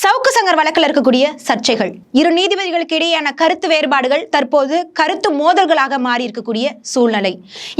சவுக்கு சங்கர் வழக்கில் இருக்கக்கூடிய சர்ச்சைகள். இரு நீதிபதிகளுக்கு இடையேயான கருத்து வேறுபாடுகள் தற்போது கருத்து மோதல்களாக மாறி இருக்கக்கூடிய சூழ்நிலை.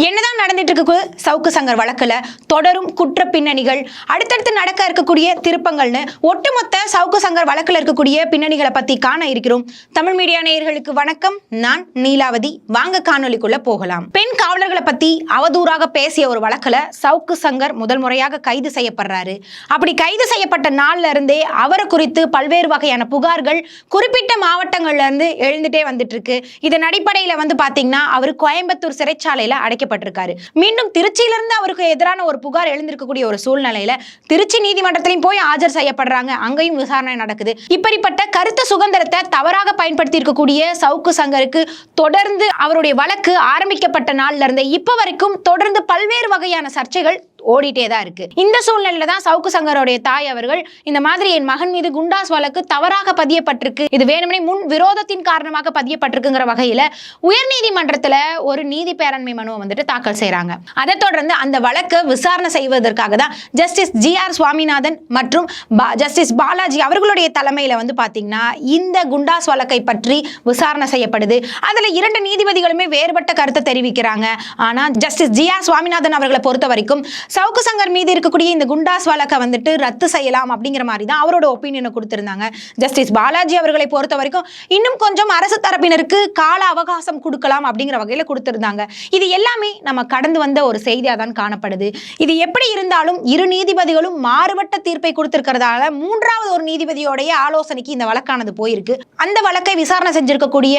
என்னதான் நடந்துட்டு இருக்கு சவுக்கு சங்கர் வழக்குல தொடரும் குற்ற பின்னணிகள் அடுத்தடுத்து நடக்க இருக்கக்கூடிய திருப்பங்கள்னு ஒட்டுமொத்த சவுக்கு சங்கர் வழக்கில் இருக்கக்கூடிய பின்னணிகளை பத்தி காண இருக்கிறோம். தமிழ் மீடியா நேயர்களுக்கு வணக்கம். நான் நீலாவதி. வாங்க காணொலிக்குள்ள போகலாம். பெண் காவலர்களை பத்தி அவதூறாக பேசிய ஒரு வழக்கில் சவுக்கு சங்கர் முதல் முறையாக கைது செய்யப்படுறாரு. அப்படி கைது செய்யப்பட்ட நாள்ல இருந்தே அவரை குறித்து பல்வேறு வகையான புகார்கள் குறிப்பிட்ட மாவட்டங்கள்ல இருந்து எழுந்துட்டே வந்துட்டு இருக்கு இதன் அடிப்படையில வந்து பாத்தீங்கன்னா அவர் கோயம்புத்தூர் சிறைச்சாலையில அடைக்கப்பட்டிருக்காரு. மீண்டும் திருச்சியில இருந்து அவருக்கு எதிரான ஒரு புகார் எழுந்திருக்கக்கூடிய ஒரு சூழ்நிலையில திருச்சி நீதிமன்றத்திலையும் போய் ஆஜர் செய்யப்படுறாங்க. அங்கேயும் விசாரணை நடக்குது. இப்படிப்பட்ட கருத்து சுதந்திரத்தை தவறாக பயன்படுத்தி இருக்கக்கூடிய சவுக்கு சங்கருக்கு தொடர்ந்து அவருடைய வழக்கு ஆரம்பிக்கப்பட்ட நாள்ல இருந்து இப்ப வரைக்கும் தொடர்ந்து பல்வேறு வகையான சர்ச்சைகள் ஓடிட்டே தான் இருக்கு. இந்த சூழ்நிலையில தான் சவுக்கு சங்கரோடைய தாய் அவர்கள் இந்த மாதிரி என் மகன் மீது குண்டாஸ் வழக்கு தவறாக பதியப்பட்டிருக்கு. இது வேணுமனே முன் விரோதத்தின் காரணமாக பதியப்பட்டிருக்குங்கிற வகையில உயர்நீதிமன்றத்துல ஒரு நீதி பேரண்மை மனுவை வந்துட்டு தாக்கல் செய்யறாங்க அதை தொடர்ந்து அந்த வழக்கை விசாரணை செய்வதற்காக தான் ஜஸ்டிஸ் ஜி ஆர் சுவாமிநாதன் மற்றும் பா- ஜஸ்டிஸ் பாலாஜி அவர்களுடைய தலைமையில வந்து பாத்தீங்கன்னா இந்த குண்டாஸ் வழக்கை பற்றி விசாரணை செய்யப்படுது. அதுல இரண்டு நீதிபதிகளுமே வேறுபட்ட கருத்தை தெரிவிக்கிறாங்க. ஆனா ஜஸ்டிஸ் ஜி ஆர் சுவாமிநாதன் அவர்களை பொறுத்த வரைக்கும் சவுக்கு சங்கர் மீது இருக்கக்கூடிய இந்த குண்டாஸ் வழக்கை வந்துட்டு ரத்து செய்யலாம் அப்படிங்கிற மாதிரி தான் அவரோட ஒப்பீனியனை கொடுத்திருந்தாங்க. ஜஸ்டிஸ் பாலாஜி அவர்களை பொறுத்த வரைக்கும் இன்னும் கொஞ்சம் அரசு தரப்பினருக்கு கால அவகாசம் கொடுக்கலாம் அப்படிங்கிற வகையில் கொடுத்திருந்தாங்க. இது எல்லாமே நம்ம கடந்து வந்த ஒரு செய்தியாக தான் காணப்படுது. இது எப்படி இருந்தாலும் இரு நீதிபதிகளும் மாறுபட்ட தீர்ப்பை கொடுத்திருக்கிறதால மூன்றாவது ஒரு நீதிபதியோடைய ஆலோசனைக்கு இந்த வழக்கானது போயிருக்கு. அந்த வழக்கை விசாரணை செஞ்சிருக்கக்கூடிய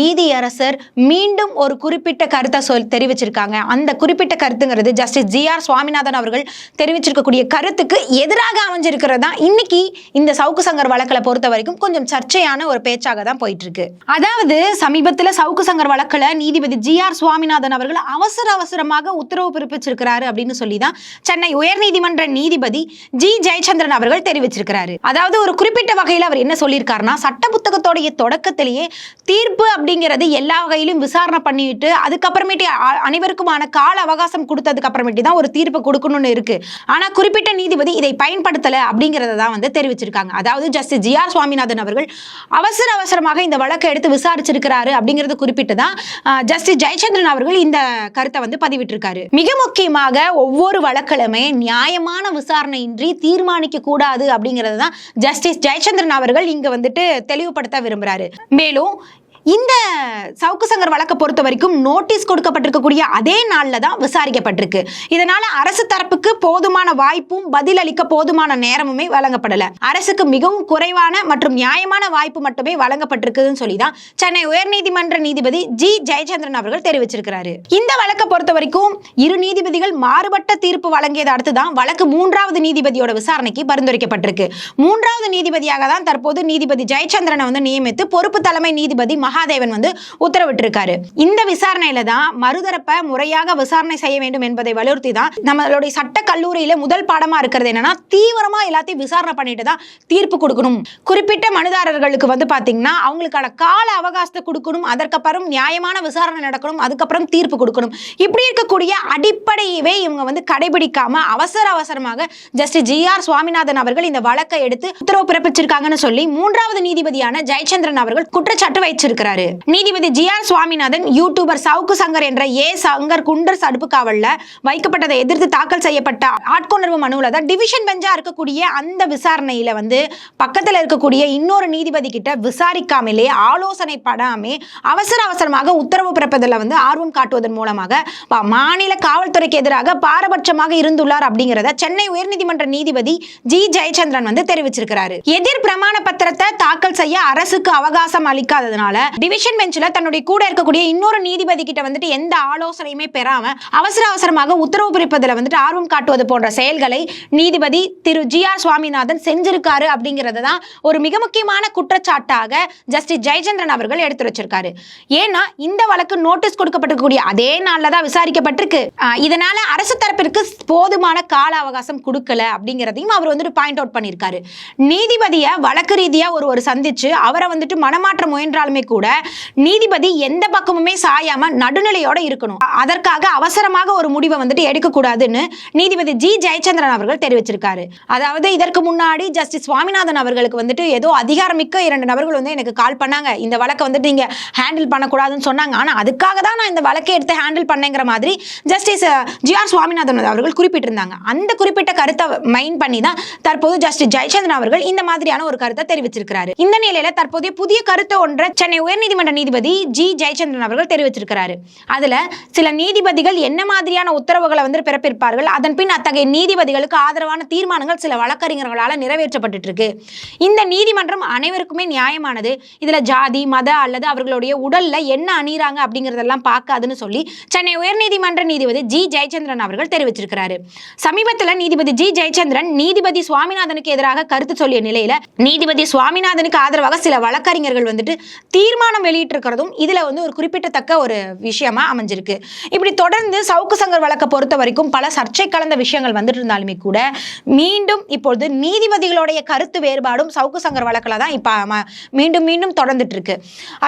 நீதியரசர் மீண்டும் ஒரு குறிப்பிட்ட கருத்தை சொல் தெரிவிச்சிருக்காங்க. அந்த குறிப்பிட்ட கருத்துங்கிறது ஜஸ்டிஸ் ஜி ஆர் சாமிநாதன் அவர்கள் தெரிவிச்சிருக்கக்கூடிய கருத்துக்கு எதிராக அமைஞ்சிருக்கிறது தான் இன்னைக்கு இந்த சவுக்கு சங்கர் வழக்கில் பொறுத்த வரைக்கும் கொஞ்சம் சர்ச்சையான ஒரு பேச்சாக தான் போயிட்டு இருக்கு அதாவது சமீபத்தில் சவுக்கு சங்கர் வழக்கில் நீதிபதி ஜி ஆர் சுவாமிநாதன் அவர்கள் அவசர அவசரமாக உத்தரவு பிறப்பிச்சிருக்கிறாரு அப்படின்னு சொல்லி தான் சென்னை உயர்நீதிமன்ற நீதிபதி ஜி ஜெயச்சந்திரன் அவர்கள் தெரிவிச்சிருக்கிறாரு. அதாவது ஒரு குறிப்பிட்ட வகையில் அவர் என்ன சொல்லியிருக்காருன்னா சட்ட புத்தகத்தோடைய தொடக்கத்திலேயே தீர்ப்பு அப்படிங்கிறது எல்லா வகையிலும் விசாரணை பண்ணிட்டு அதுக்கப்புறமேட்டு அனைவருக்குமான கால அவகாசம் கொடுத்ததுக்கு அப்புறமேட்டு தான் ஒரு தீர்ப்பு கொடுக்கணும்னு இருக்கு. ஆனா குறிப்பிட்ட நீதிபதி இதை பயன்படுத்தல அப்படிங்கறத தான் வந்து தெரிவிச்சிருக்காங்க. அதாவது ஜஸ்டிஸ் ஜி ஆர் சுவாமிநாதன் அவர்கள் அவசர அவசரமாக இந்த வழக்கை எடுத்து விசாரிச்சிருக்கிறாரு அப்படிங்கறது குறிப்பிட்டு தான் ஜஸ்டிஸ் ஜெயச்சந்திரன் அவர்கள் இந்த கருத்தை வந்து பதிவிட்டிருக்காரு. மிக முக்கியமாக ஒவ்வொரு வழக்கிலுமே நியாயமான விசாரணையின்றி தீர்மானிக்க கூடாது அப்படிங்கிறது தான் ஜஸ்டிஸ் ஜெயச்சந்திரன் அவர்கள் இங்க வந்துட்டு தெளிவுபடுத்த விரும்புறாரு. மேலும் இந்த சவுக்கு சங்கர் வழக்கை பொறுத்த வரைக்கும் நோட்டீஸ் கொடுக்கப்பட்டிருக்கக்கூடிய அதே நாளில் தான் விசாரிக்கப்பட்டிருக்கு. இதனால அரசு தரப்புக்கு போதுமான வாய்ப்பும் பதிலளிக்க போதுமான நேரமுமே வழங்கப்படல. அரசுக்கு மிகவும் குறைவான மற்றும் நியாயமான வாய்ப்பு மட்டுமே வழங்கப்பட்டிருக்குதுன்னு சொல்லி தான் சென்னை உயர்நீதிமன்ற நீதிபதி ஜி. ஜெயச்சந்திரன் அவர்கள் தெரிவிச்சிருக்கிறாரு. இந்த வழக்கை பொறுத்த வரைக்கும் இரு நீதிபதிகள் மாறுபட்ட தீர்ப்பு வழங்கியதை அடுத்து தான் வழக்கு மூன்றாவது நீதிபதியோட விசாரணைக்கு பரிந்துரைக்கப்பட்டிருக்கு. மூன்றாவது நீதிபதியாக தான் தற்போது நீதிபதி ஜெயச்சந்திரனை வந்து நியமித்து பொறுப்பு தலைமை நீதிபதி மகாதேவன் வந்து உத்தரவிட்டிருக்காரு. இந்த விசாரணையில தான் மறுதரப்பை முறையாக விசாரணை செய்ய வேண்டும் என்பதை வலியுறுத்தி தான் நம்மளுடைய சட்ட கல்லூரியில முதல் பாடமா இருக்கிறது என்னன்னா தீவிரமா எல்லாத்தையும் விசாரணை பண்ணிட்டு தான் தீர்ப்பு கொடுக்கணும். குறிப்பிட்ட மனுதாரர்களுக்கு வந்து பாத்தீங்கன்னா அவங்களுக்கான கால அவகாசத்தை கொடுக்கணும் அதற்கப்புறம் நியாயமான விசாரணை நடக்கணும் அதுக்கப்புறம் தீர்ப்பு கொடுக்கணும். இப்படி இருக்கக்கூடிய அடிப்படையவே இவங்க வந்து கடைபிடிக்காம அவசர அவசரமாக ஜஸ்டிஸ் ஜி ஆர் சுவாமிநாதன் அவர்கள் இந்த வழக்கை எடுத்து உத்தரவு பிறப்பிச்சிருக்காங்கன்னு சொல்லி மூன்றாவது நீதிபதியான ஜெயச்சந்திரன் அவர்கள் குற்றச்சாட்டு இருக்கிறாரு நீதிபதி G R Swaminathan YouTuber Savukku Shankar என்ற ஏ சங்கர் குண்டர் தடுப்பு காவல்ல வைக்கப்பட்டதை எதிர்த்து தாக்கல் செய்யப்பட்ட ஆட்கொணர்வு மனுவில் தான் டிவிஷன் பெஞ்சா இருக்கக்கூடிய அந்த விசாரணையில வந்து பக்கத்தில் இருக்கக்கூடிய இன்னொரு நீதிபதி கிட்ட விசாரிக்காமலே ஆலோசனை படாமே அவசர அவசரமாக உத்தரவு பிறப்பதில் வந்து ஆர்வம் காட்டுவதன் மூலமாக மாநில காவல்துறைக்கு எதிராக பாரபட்சமாக இருந்துள்ளார் அப்படிங்கிறத சென்னை உயர்நீதிமன்ற நீதிபதி ஜி ஜெயச்சந்திரன் வந்து தெரிவிச்சிருக்கிறாரு. எதிர் பிரமாண பத்திரத்தை தாக்கல் செய்ய அரசுக்கு அவகாசம் அளிக்காததுனால டிவிஷன் பெஞ்சில் தன்னுடைய கூட இருக்கக்கூடிய இன்னொரு நீதிபதி கிட்ட வந்துட்டு எந்த ஆலோசனையுமே பெறாம அவசர அவசரமாக உத்தரவு பிறப்பதில் வந்துட்டு ஆர்வம் காட்டுவது போன்ற செயல்களை நீதிபதி திரு ஜி ஆர் சுவாமிநாதன் செஞ்சிருக்காரு அப்படிங்கிறது தான் ஒரு மிக முக்கியமான குற்றச்சாட்டாக ஜஸ்டிஸ் ஜெயச்சந்திரன் அவர்கள் எடுத்து வச்சிருக்காரு. ஏன்னா இந்த வழக்கு நோட்டீஸ் கொடுக்கப்பட்டிருக்கக்கூடிய அதே நாளில் தான் விசாரிக்கப்பட்டிருக்கு. இதனால அரசு தரப்பிற்கு போதுமான கால அவகாசம் கொடுக்கல அப்படிங்கிறதையும் அவர் வந்துட்டு பாயிண்ட் அவுட் பண்ணியிருக்காரு நீதிபதியை வழக்கு ரீதியாக ஒரு ஒரு சந்திச்சு அவரை வந்துட்டு மனமாற்ற முயன்றாலுமே கூட கூட நீதிபதி எந்த பக்கமுமே சாயாம நடுநிலையோட இருக்கணும். அதற்காக அவசரமாக ஒரு முடிவை வந்துட்டு எடுக்கக்கூடாதுன்னு நீதிபதி ஜி. ஜெயச்சந்திரன் அவர்கள் தெரிவிச்சிருக்காரு. அதாவது இதற்கு முன்னாடி ஜஸ்டிஸ் சுவாமிநாதன் அவர்களுக்கு வந்துட்டு ஏதோ அதிகாரமிக்க இரண்டு நபர்கள் வந்து எனக்கு கால் பண்ணாங்க. இந்த வழக்கை வந்துட்டு நீங்க ஹேண்டில் பண்ணக்கூடாதுன்னு சொன்னாங்க. ஆனா அதுக்காக தான் நான் இந்த வழக்கை எடுத்து ஹேண்டில் பண்ணேங்கிற மாதிரி ஜஸ்டிஸ் ஜி. ஆர். சுவாமிநாதன் அவர்கள் குறிப்பிட்டிருந்தாங்க. அந்த குறிப்பிட்ட கருத்தை மைண்ட் பண்ணி தான் தற்போது ஜஸ்டிஸ் ஜெயச்சந்திரன் அவர்கள் இந்த மாதிரியான ஒரு கருத்தை தெரிவிச்சிருக்கிறாரு. இந்த நிலையில தற்போதைய புதிய கருத்தை ஒன்றை சென்னை உயர்நீதிமன்ற நீதிபதி ஜி. ஜெயச்சந்திரன் அவர்கள் தெரிவிச்சிருக்கிறாரு அதுல சில நீதிபதிகள் என்ன மாதிரியான உத்தரவுகளை வந்து பிறப்பிருப்பார்கள் அதன் பின் அத்தகைய நீதிபதிகளுக்கு ஆதரவான தீர்மானங்கள் சில வழக்கறிஞர்களால் நிறைவேற்றப்பட்டு இருக்கு இந்த நீதிமன்றம் அனைவருக்குமே நியாயமானது. இதுல ஜாதி மத அல்லது அவர்களுடைய உடல்ல என்ன அணிகிறாங்க அப்படிங்கறதெல்லாம் பார்க்காதுன்னு சொல்லி சென்னை உயர்நீதிமன்ற நீதிபதி ஜி. ஜெயச்சந்திரன் அவர்கள் தெரிவிச்சிருக்கிறாரு சமீபத்தில் நீதிபதி ஜி. ஜெயச்சந்திரன் நீதிபதி சுவாமிநாதனுக்கு எதிராக கருத்து சொல்லிய நிலையில நீதிபதி சுவாமிநாதனுக்கு ஆதரவாக சில வழக்கறிஞர்கள் வந்துட்டு தீர்மானம் வெளியிட்டிருக்கிறதும் இதுல வந்து ஒரு குறிப்பிடத்தக்க ஒரு விஷயமா அமைஞ்சிருக்கு. இப்படி தொடர்ந்து சவுக்கு சங்கர் வழக்கை பொறுத்த வரைக்கும் பல சர்ச்சை கலந்த விஷயங்கள் வந்துட்டு இருந்தாலுமே கூட மீண்டும் இப்பொழுது நீதிபதிகளுடைய கருத்து வேறுபாடும் சவுக்கு சங்கர் வழக்கில் தான் இப்போ மீண்டும் மீண்டும் தொடர்ந்துட்டு இருக்கு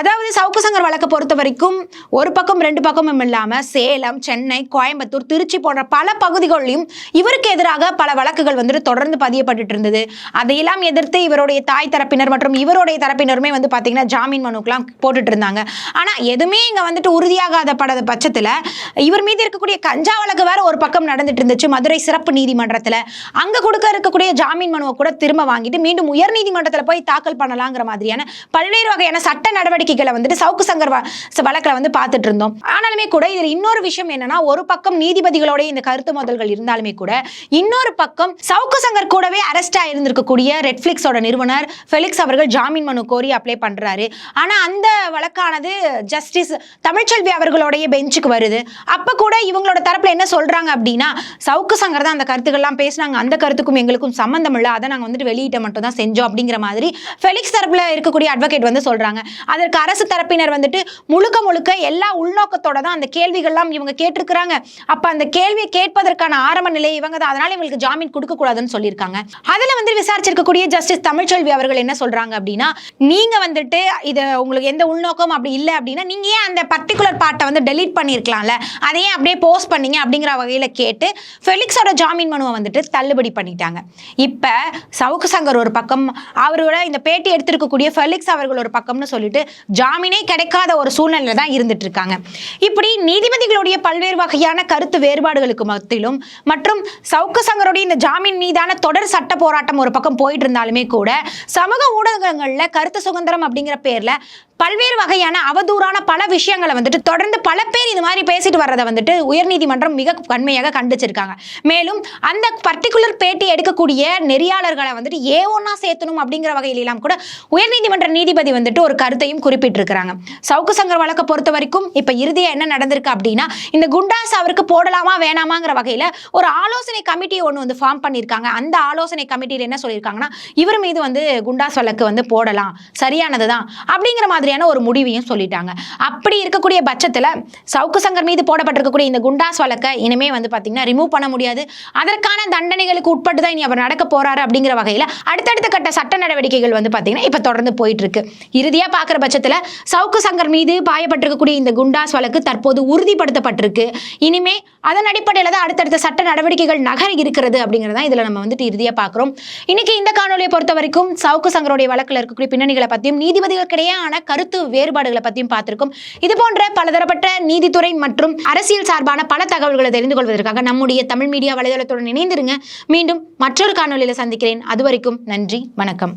அதாவது சவுக்கு சங்கர் வழக்கை பொறுத்த வரைக்கும் ஒரு பக்கம் ரெண்டு பக்கமும் இல்லாம சேலம் சென்னை கோயம்புத்தூர் திருச்சி போன்ற பல பகுதிகளிலும் இவருக்கு எதிராக பல வழக்குகள் வந்துட்டு தொடர்ந்து பதியப்பட்டுட்டு இருந்தது அதையெல்லாம் எதிர்த்து இவருடைய தாய் தரப்பினர் மற்றும் இவருடைய தரப்பினருமே வந்து பாத்தீங்கன்னா ஜாமீன் எல்லாம் போட்டுட்டு இருந்தாங்க ஆனா எதுவுமே இங்க வந்துட்டு உறுதியாகாத பட பட்சத்துல இவர் மீது இருக்கக்கூடிய கஞ்சா வழக்கு வேற ஒரு பக்கம் நடந்துட்டு இருந்துச்சு மதுரை சிறப்பு நீதிமன்றத்துல. அங்க கொடுக்க இருக்கக்கூடிய ஜாமீன் மனுவை கூட திரும்ப வாங்கிட்டு மீண்டும் உயர் நீதிமன்றத்துல போய் தாக்கல் பண்ணலாங்கிற மாதிரியான பல்வேறு வகையான சட்ட நடவடிக்கைகளை வந்துட்டு சவுக்கு சங்கர் வ- வந்து பார்த்துட்டு இருந்தோம் ஆனாலுமே கூட இதுல இன்னொரு விஷயம் என்னன்னா ஒரு பக்கம் நீதிபதிகளோட இந்த கருத்து மோதல்கள் இருந்தாலுமே கூட இன்னொரு பக்கம் சவுக்கு சங்கர் கூடவே அரெஸ்ட் ஆயிருந்திருக்கக்கூடிய ரெட்ஃபிளிக்ஸோட நிறுவனர் ஃபெலிக்ஸ் அவர்கள் ஜாமீன் மனு கோரி அப்ளை பண்றாரு. ஆனா அந்த வழக்கானது ஜஸ்டிஸ் தமிழ்ச்செல்வி அவர்களுடைய பெஞ்சுக்கு வருது. அப்போ கூட இவங்களோட தரப்பில் என்ன சொல்கிறாங்க அப்படின்னா சவுக்கு சங்கர் தான் அந்த கருத்துக்கள்லாம் பேசினாங்க. அந்த கருத்துக்கும் எங்களுக்கும் சம்மந்தம் இல்லை. அதை நாங்கள் வந்துட்டு வெளியிட்ட மட்டும் தான் செஞ்சோம் அப்படிங்கிற மாதிரி ஃபெலிக்ஸ் தரப்பில் இருக்கக்கூடிய அட்வொகேட் வந்து சொல்கிறாங்க அதற்கு அரசு தரப்பினர் வந்துட்டு முழுக்க முழுக்க எல்லா உள்நோக்கத்தோட தான் அந்த கேள்விகள்லாம் இவங்க கேட்டிருக்கிறாங்க. அப்போ அந்த கேள்வியை கேட்பதற்கான ஆரம்ப நிலை இவங்க தான். அதனால் இவங்களுக்கு ஜாமீன் கொடுக்கக்கூடாதுன்னு சொல்லியிருக்காங்க. அதில் வந்து விசாரிச்சிருக்கக்கூடிய ஜஸ்டிஸ் தமிழ்ச்செல்வி அவர்கள் என்ன சொல்கிறாங்க அப்படின்னா நீங்கள் வந்துட்டு இதை உங்களுக்கு எந்த உள்நோக்கம் அப்படி இல்லை அப்படின்னா நீங்கள் ஏன் அந்த பர்டிகுலர் பார்ட்டை வந்து டெலீட் பண்ணியிருக்கலாம்ல அதையே அப்படியே போஸ்ட் பண்ணீங்க அப்படிங்கிற வகையில் கேட்டு ஃபெலிக்ஸோட ஜாமீன் மனுவை வந்துட்டு தள்ளுபடி பண்ணிட்டாங்க. இப்போ சவுக்கு சங்கர் ஒரு பக்கம் அவரோட இந்த பேட்டி எடுத்திருக்கக்கூடிய ஃபெலிக்ஸ் அவர்கள் ஒரு பக்கம்னு சொல்லிட்டு ஜாமீனே கிடைக்காத ஒரு சூழ்நிலையில தான் இருந்துட்டு இருக்காங்க இப்படி நீதிபதிகளுடைய பல்வேறு வகையான கருத்து வேறுபாடுகளுக்கு மத்தியிலும் மற்றும் சவுக்கு சங்கருடைய இந்த ஜாமீன் மீதான தொடர் சட்ட போராட்டம் ஒரு பக்கம் போயிட்டு இருந்தாலுமே கூட சமூக ஊடகங்களில் கருத்து சுதந்திரம் அப்படிங்கிற பேரில் பல்வேறு வகையான அவதூறான பல விஷயங்களை வந்துட்டு தொடர்ந்து பல பேர் இது மாதிரி பேசிட்டு வர்றதை வந்துட்டு உயர்நீதிமன்றம் மிக கண்மையாக கண்டிச்சிருக்காங்க. மேலும் அந்த பர்டிகுலர் பேட்டி எடுக்கக்கூடிய நெறியாளர்களை வந்துட்டு ஏ ஒன்னா சேர்த்தணும் அப்படிங்கிற வகையிலாம் கூட உயர்நீதிமன்ற நீதிபதி வந்துட்டு ஒரு கருத்தையும் குறிப்பிட்டிருக்கிறாங்க. சவுக்கு சங்கர் வழக்கை பொறுத்த வரைக்கும் இப்ப இறுதியா என்ன நடந்திருக்கு அப்படின்னா இந்த குண்டாஸ் அவருக்கு போடலாமா வேணாமாங்கிற வகையில ஒரு ஆலோசனை கமிட்டி ஒன்று வந்து ஃபார்ம் பண்ணியிருக்காங்க. அந்த ஆலோசனை கமிட்டியில் என்ன சொல்லியிருக்காங்கன்னா இவர் மீது வந்து குண்டாஸ் வழக்கு வந்து போடலாம். சரியானதுதான். அப்படிங்கிற மாதிரி மாதிரியான ஒரு முடிவையும் சொல்லிட்டாங்க. அப்படி இருக்கக்கூடிய பட்சத்தில் சவுக்கு சங்கர் மீது போடப்பட்டிருக்கக்கூடிய இந்த குண்டாஸ் வழக்கை இனிமே வந்து பார்த்தீங்கன்னா ரிமூவ் பண்ண முடியாது. அதற்கான தண்டனைகளுக்கு உட்பட்டு தான் இனி அவர் நடக்க போறாரு அப்படிங்கிற வகையில் அடுத்தடுத்த கட்ட சட்ட நடவடிக்கைகள் வந்து பார்த்தீங்கன்னா இப்போ தொடர்ந்து போயிட்டு இருக்கு இறுதியாக பார்க்குற பட்சத்தில் சவுக்கு சங்கர் மீது பாயப்பட்டிருக்கக்கூடிய இந்த குண்டாஸ் வழக்கு தற்போது உறுதிப்படுத்தப்பட்டிருக்கு. இனிமே அதன் அடிப்படையில் தான் அடுத்தடுத்த சட்ட நடவடிக்கைகள் நகர இருக்கிறது அப்படிங்கிறத இதில் நம்ம வந்துட்டு இறுதியாக பார்க்குறோம் இன்னைக்கு இந்த காணொலியை பொறுத்த வரைக்கும் சவுக்கு சங்கருடைய வழக்கில் இருக்கக்கூடிய பின்னணிகளை பற்றியும் நீதிபதிகளுக்கிடையான கருத்து வேறுபாடுகளை பற்றியும் பார்த்திருக்கோம். இது போன்ற பலதரப்பட்ட நீதித்துறை மற்றும் அரசியல் சார்பான பல தகவல்களை தெரிந்து கொள்வதற்காக நம்முடைய தமிழ் மீடியா வலைதளத்துடன் இணைந்திருங்க. மீண்டும் மற்றொரு காணொலியில் சந்திக்கிறேன். அதுவரைக்கும் நன்றி வணக்கம்.